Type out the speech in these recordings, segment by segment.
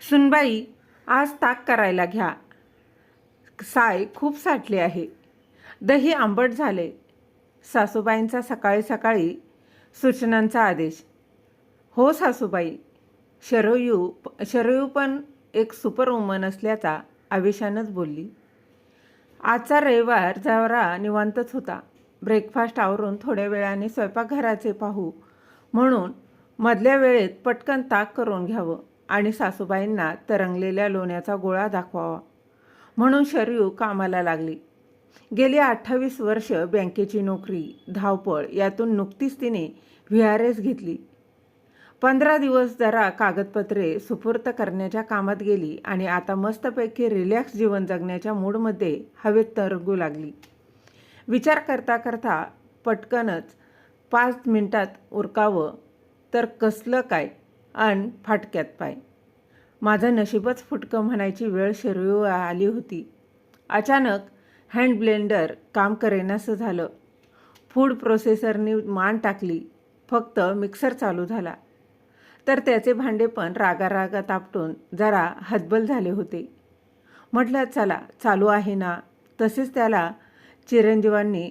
सुनबाई आज ताक करायला घ्या. साय खूप साठले आहे. दही आंबट झाले. सासूबाईंचा सकाळी सकाळी सूचनांचा आदेश. हो सासूबाई शरयू शरयू पण एक सुपर वुमन असल्याचा आवेशानंच बोलली. आजचा रविवार जरा निवांतच होता. ब्रेकफास्ट आवरून थोड्या वेळाने स्वयंपाकघराचे पाहू म्हणून मधल्या वेळेत पटकन ताक करून घ्यावं. आणि सासूबाईंना तरंगलेल्या लोण्याचा गोळा दाखवावा. म्हणून शरयू कामाला लागली. गेली अठ्ठावीस वर्ष बँकेची नोकरी धावपळ यातून नुकतीच तिने व्ही आर एस घेतली. पंधरा दिवस जरा कागदपत्रे सुपूर्त करण्याच्या कामात गेली आणि आता मस्तपैकी रिलॅक्स जीवन जगण्याच्या मूडमध्ये हवेत तरंगू लागली. विचार करता करता पटकनच पाच मिनटात उरकावं तर कसलं काय? अन फाटक्यात पाय. माझं नशीबच फुटकं म्हणायची वेळ शिरवी आली होती. अचानक हँड ब्लेंडर काम करेनासं झालं. फूड प्रोसेसरनी मान टाकली. फक्त मिक्सर चालू झाला. तर त्याचे भांडे पण रागारागा तापटून जरा हतबल झाले होते. म्हटलं चला चालू आहे ना. तसेच त्याला चिरंजीवांनी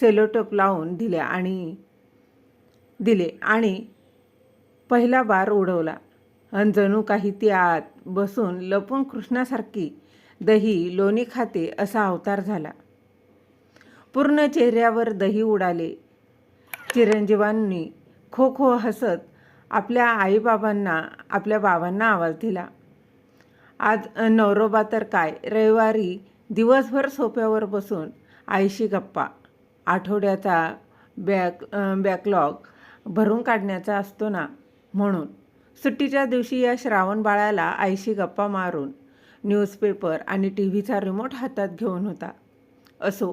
सेलोटोप लावून दिले आणि दिले आणि पहिला बार उडवला. अन जणू काही ती आत बसून लपून कृष्णासारखी दही लोणी खाते असा अवतार झाला. पूर्ण चेहऱ्यावर दही उडाले. चिरंजीवांनी खो खो हसत आपल्या आईबाबांना आपल्या बाबांना आवाज दिला. आज नवरोबा तर काय? रविवारी दिवसभर सोफ्यावर बसून आईशी गप्पा. आठवड्याचा बॅक बॅकलॉग भरून काढण्याचा असतो ना? म्हणून सुट्टीच्या दिवशी या श्रावण बाळाला आईशी गप्पा मारून न्यूजपेपर आणि टी व्हीचा रिमोट हातात घेऊन होता. असो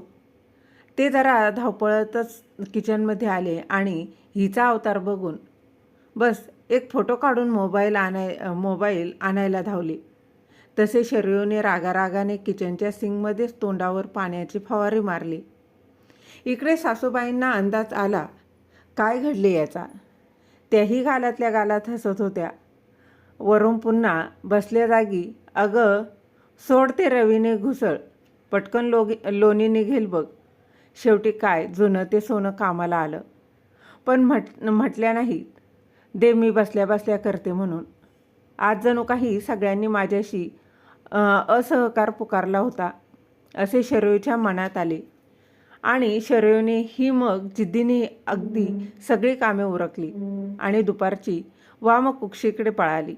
ते जरा धावपळतच किचनमध्ये आले आणि हिचा अवतार बघून बस एक फोटो काढून मोबाईल आणाय मोबाईल आणायला धावले. तसे शरीरोने रागारागाने किचनच्या सिंगमध्येच तोंडावर पाण्याची फवारी मारली. इकडे सासूबाईंना अंदाज आला काय घडले याचा? त्याही गालातल्या गालात हसत होत्या. वरून पुन्हा बसल्या जागी अगं सोडते रवीने घुसळ. पटकन लोगी लोणी निघेल बघ. शेवटी काय जुनं ते सोनं कामाला आलं. पण म्हट म्हटल्या नाहीत. दे मी बसल्या बसल्या करते म्हणून. आज जणू काही सगळ्यांनी माझ्याशी असहकार पुकारला होता. असे शरयूच्या मनात आले. आणि शरयूने ही मग जिद्दीने अगदी सगळी कामे उरकली आणि दुपारची वामकुक्षीकडे पळाली.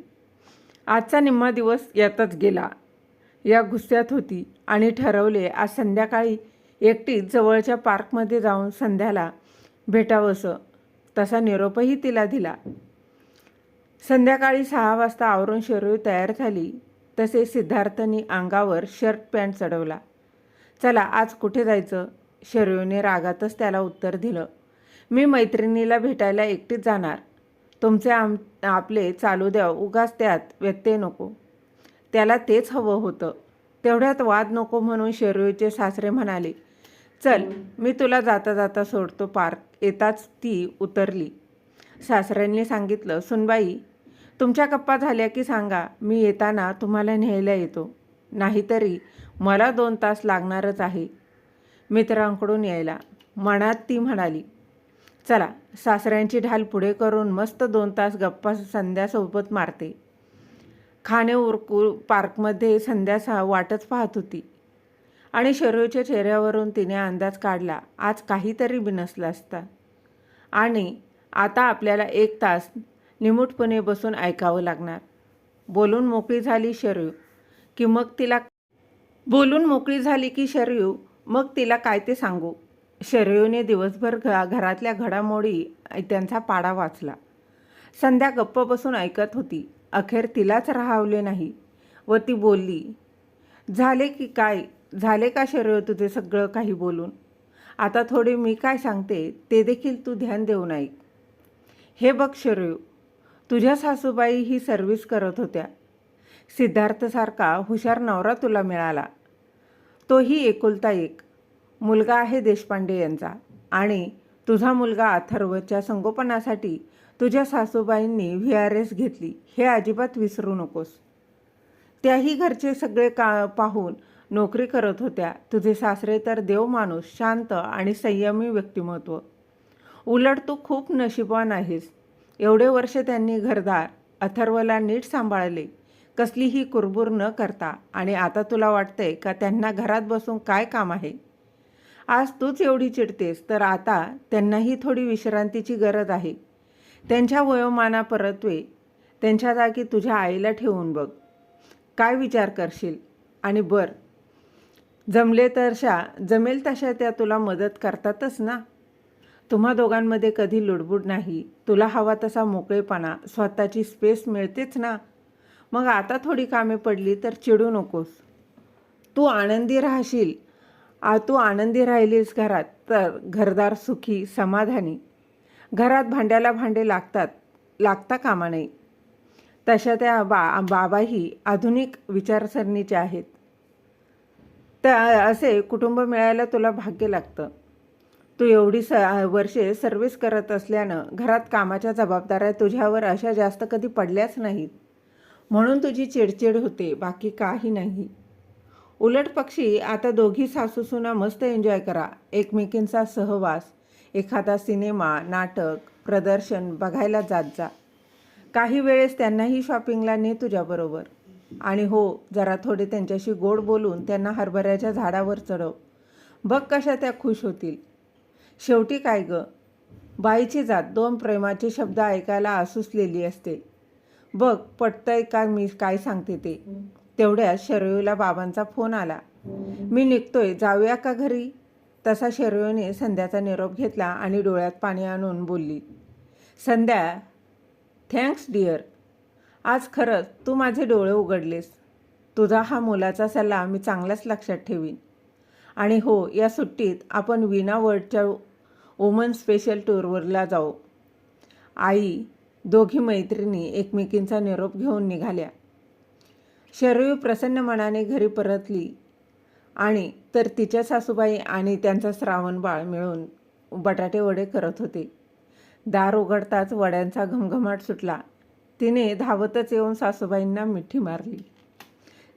आजचा निम्मा दिवस यातच गेला. या गुस्स्यात होती आणि ठरवले आज संध्याकाळी एकटीच जवळच्या पार्कमध्ये जाऊन संध्याला भेटावंसं. तसा निरोपही तिला दिला. संध्याकाळी सहा वाजता आवरून शरयू तयार झाली. तसे सिद्धार्थनी अंगावर शर्ट पॅन्ट चढवला. चला आज कुठे जायचं? शरयूने रागातच त्याला उत्तर दिलं मी मैत्रिणीला भेटायला एकटीच जाणार. तुमचे आम आपले चालू द्या उगाच त्यात व्यत्यय नको. त्याला तेच हवं होतं. तेवढ्यात वाद नको म्हणून शरयूचे सासरे म्हणाले चल मी तुला जाता जाता सोडतो पार्क. येताच ती उतरली. सासऱ्यांनी सांगितलं सुनबाई तुमच्या गप्पा झाल्या की सांगा मी येताना तुम्हाला न्यायला येतो. नाहीतरी मला दोन तास लागणारच आहे. मित्रांकडून यायला. मनात ती म्हणाली चला सासऱ्यांची ढाल पुढे करून मस्त दोन तास गप्पा संध्यासोबत मारते. खाणे उरकू पार्कमध्ये संध्या सा वाटच पाहत होती. आणि शरूच्या चेहऱ्यावरून तिने अंदाज काढला आज काहीतरी बिनसला असता. आणि आता आपल्याला एक तास निमूटपणे बसून ऐकावं लागणार. बोलून मोकळी झाली शरयू की मग तिला बोलून मोकळी झाली की शरयू मग तिला काय ते सांगू? शरयूने दिवसभर घ घरातल्या घडामोडी त्यांचा पाडा वाचला. संध्या गप्प बसून ऐकत होती. अखेर तिलाच राहावले नाही व ती बोलली झाले की काय? झाले का शरयू तुझे सगळं काही बोलून? आता थोडे मी काय सांगते ते देखील तू ध्यान देऊन ऐक हे बघ शरयू तुझ्या सासूबाई ही सर्व्हिस करत होत्या. सिद्धार्थसारखा हुशार नवरा तुला मिळाला. तोही एकुलता एक. मुलगा आहे देशपांडे यांचा. आणि तुझा मुलगा अथर्वच्या संगोपनासाठी तुझ्या सासूबाईंनी व्ही आर एस घेतली. हे अजिबात विसरू नकोस. त्याही घरचे सगळे का पाहून नोकरी करत होत्या. तुझे सासरे तर देव माणूस शांत आणि संयमी व्यक्तिमत्व. उलट तू खूप नशिबवान आहेस. एवढे वर्ष त्यांनी घरदार अथर्वला नीट सांभाळले. कसलीही कुरबूर न करता. आणि आता तुला वाटतंय का त्यांना घरात बसून काय काम आहे? आज तूच एवढी चिडतेस तर आता त्यांनाही थोडी विश्रांतीची गरज आहे. त्यांच्या वयोमानापरत्वे त्यांच्या जागी तुझ्या आईला ठेवून बघ. काय विचार करशील? आणि बर. जमले तरशा जमेल तशा त्या तुला मदत करतातच ना? तुम्हा दोघांमध्ये कधी लुडबुड नाही. तुला हवा तसा मोकळेपणा स्वतःची स्पेस मिळतेच ना? मग आता थोडी कामे पडली तर चिडू नकोस. तू आनंदी राहशील. आ तू आनंदी राहिलीस घरात तर घरदार सुखी समाधानी. घरात भांड्याला भांडे लागतात लागता कामा नाही तशा त्या बा बाबाही आधुनिक विचारसरणीचे आहेत. तर असे कुटुंब मिळायला तुला भाग्य लागतं. तू एवढी स वर्षे सर्व्हिस करत असल्यानं घरात कामाच्या जबाबदाऱ्या तुझ्यावर अशा जास्त कधी पडल्याच नाहीत. म्हणून तुझी चिडचिड होते बाकी काही नाही. उलट पक्षी आता दोघी सासूसुना मस्त एन्जॉय करा. एकमेकींचा सहवास एखादा सिनेमा नाटक प्रदर्शन बघायला जात जा. काही वेळेस त्यांनाही शॉपिंगला ने तुझ्याबरोबर आणि हो जरा थोडे त्यांच्याशी गोड बोलून त्यांना हरभऱ्याच्या झाडावर चढव. बघ कशा त्या खुश होतील. शेवटी काय ग? बाईची जात दोन प्रेमाचे शब्द ऐकायला आसुसलेली असते. बघ पटतंय का मी काय सांगते ते? तेवढ्यात शरयूला बाबांचा फोन आला. मी निघतोय जाऊया का घरी? तसा शरयूने संध्याचा निरोप घेतला आणि डोळ्यात पाणी आणून बोलली संध्या थँक्स डिअर आज खरंच तू माझे डोळे उघडलेस. तुझा हा मुलाचा सल्ला मी चांगलाच लक्षात ठेवीन. आणि हो या सुट्टीत आपण विना वर्डच्या वुमन स्पेशल टूरवरला जाऊ. आई दोघी मैत्रिणी एकमेकींचा निरोप घेऊन निघाल्या. शरयू प्रसन्न मनाने घरी परतली आणि तर तिच्या सासूबाई आणि त्यांचा श्रावण बाळ मिळून बटाटे वडे करत होते. दार उघडताच वड्यांचा घमघमाट सुटला. तिने धावतच येऊन सासूबाईंना मिठी मारली.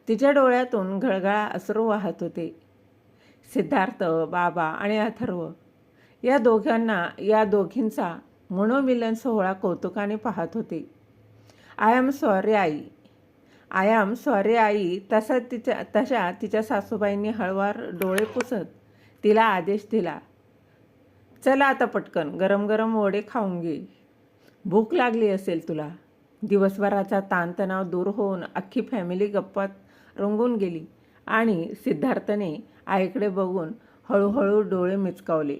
तिच्या डोळ्यातून घळघळा असरू वाहत होते. सिद्धार्थ बाबा आणि अथर्व या दोघांना या दोघींचा मनोमिलन सोहळा कौतुकाने पाहत होते. आय एम सॉरी आई. आय एम सॉरी आई. तसा तिच्या तशा तिच्या सासूबाईंनी हळवार डोळे पुसत तिला आदेश दिला. चला आता पटकन गरम गरम वडे खाऊन घे. भूक लागली असेल तुला. दिवसभराचा ताणतणाव दूर होऊन अख्खी फॅमिली गप्पात रंगून गेली आणि सिद्धार्थने आईकडे बघून हळूहळू डोळे मिचकावले.